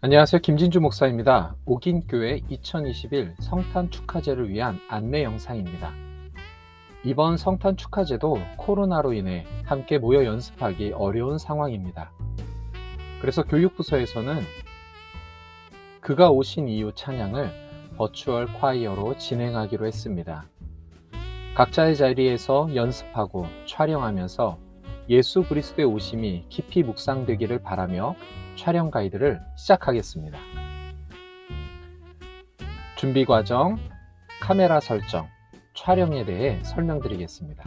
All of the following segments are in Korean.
안녕하세요. 김진주 목사입니다. 옥인교회 2021 성탄 축하제를 위한 안내 영상입니다. 이번 성탄 축하제도 코로나로 인해 함께 모여 연습하기 어려운 상황입니다. 그래서 교육부서에서는 그가 오신 이후 찬양을 버추얼 콰이어로 진행하기로 했습니다. 각자의 자리에서 연습하고 촬영하면서 예수 그리스도의 오심이 깊이 묵상되기를 바라며 촬영 가이드를 시작하겠습니다. 준비 과정, 카메라 설정, 촬영에 대해 설명드리겠습니다.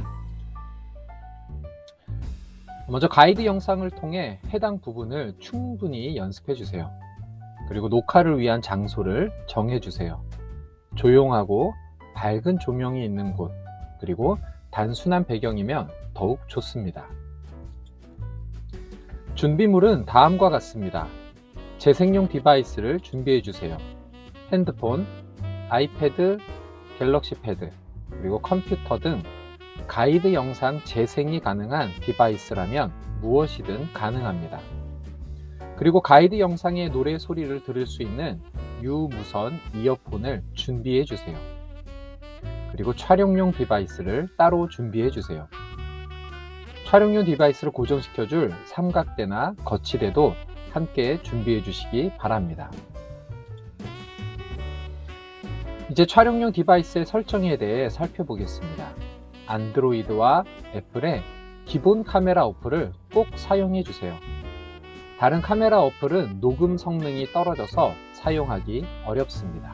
먼저 가이드 영상을 통해 해당 부분을 충분히 연습해 주세요. 그리고 녹화를 위한 장소를 정해 주세요. 조용하고 밝은 조명이 있는 곳, 그리고 단순한 배경이면 더욱 좋습니다. 준비물은 다음과 같습니다. 재생용 디바이스를 준비해 주세요. 핸드폰, 아이패드, 갤럭시 패드, 그리고 컴퓨터 등 가이드 영상 재생이 가능한 디바이스라면 무엇이든 가능합니다. 그리고 가이드 영상의 노래 소리를 들을 수 있는 유무선 이어폰을 준비해 주세요. 그리고 촬영용 디바이스를 따로 준비해 주세요. 촬영용 디바이스를 고정시켜줄 삼각대나 거치대도 함께 준비해 주시기 바랍니다. 이제 촬영용 디바이스의 설정에 대해 살펴보겠습니다. 안드로이드와 애플의 기본 카메라 어플을 꼭 사용해 주세요. 다른 카메라 어플은 녹음 성능이 떨어져서 사용하기 어렵습니다.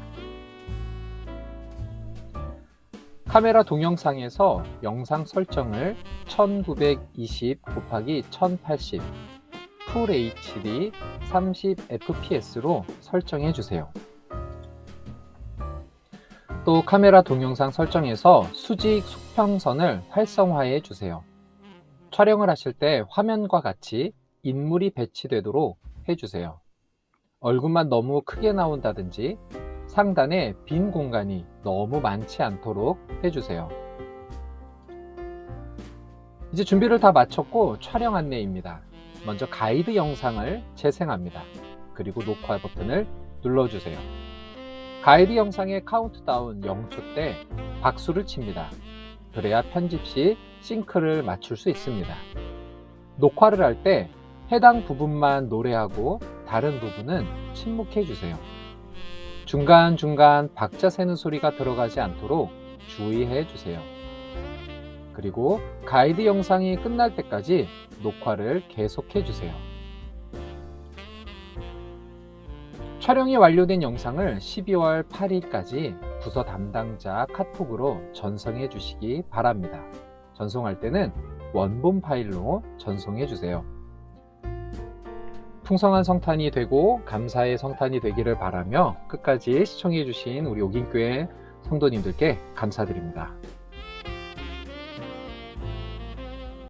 카메라 동영상에서 영상 설정을 1920 곱하기 1080풀 HD 30fps로 설정해 주세요. 또 카메라 동영상 설정에서 수직 수평선을 활성화해 주세요. 촬영을 하실 때 화면과 같이 인물이 배치되도록 해주세요. 얼굴만 너무 크게 나온다든지 상단에 빈 공간이 너무 많지 않도록 해주세요. 이제 준비를 다 마쳤고 촬영 안내입니다. 먼저 가이드 영상을 재생합니다. 그리고 녹화 버튼을 눌러주세요. 가이드 영상의 카운트다운 0초 때 박수를 칩니다. 그래야 편집 시 싱크를 맞출 수 있습니다. 녹화를 할 때 해당 부분만 노래하고 다른 부분은 침묵해 주세요. 중간중간 박자 세는 소리가 들어가지 않도록 주의해 주세요. 그리고 가이드 영상이 끝날 때까지 녹화를 계속해 주세요. 촬영이 완료된 영상을 12월 8일까지 부서 담당자 카톡으로 전송해 주시기 바랍니다. 전송할 때는 원본 파일로 전송해 주세요. 풍성한 성탄이 되고 감사의 성탄이 되기를 바라며 끝까지 시청해 주신 우리 옥인교회 성도님들께 감사드립니다.